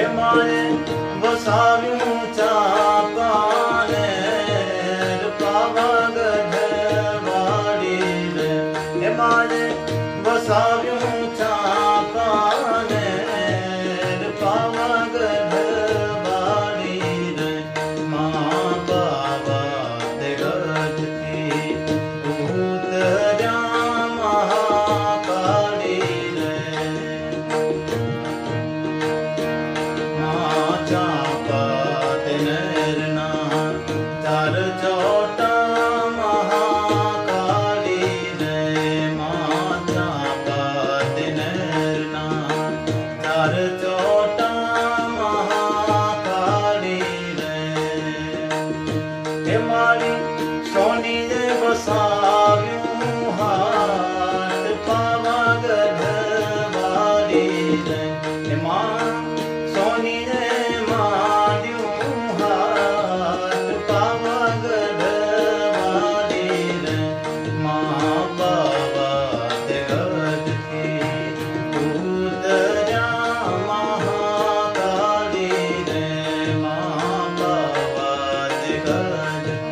હેમાએ વસાવ્યું ચાપાને પાવાગઢ વાડી રે હેમાએ વસાવ્યું વાળી સોનીએ વસાવ્યું હાથ પાવા ગઢ વાળી માં સોનીએ માન્યું હાથ પાવા ગઢ વાળી મા બાવા જગતથી good.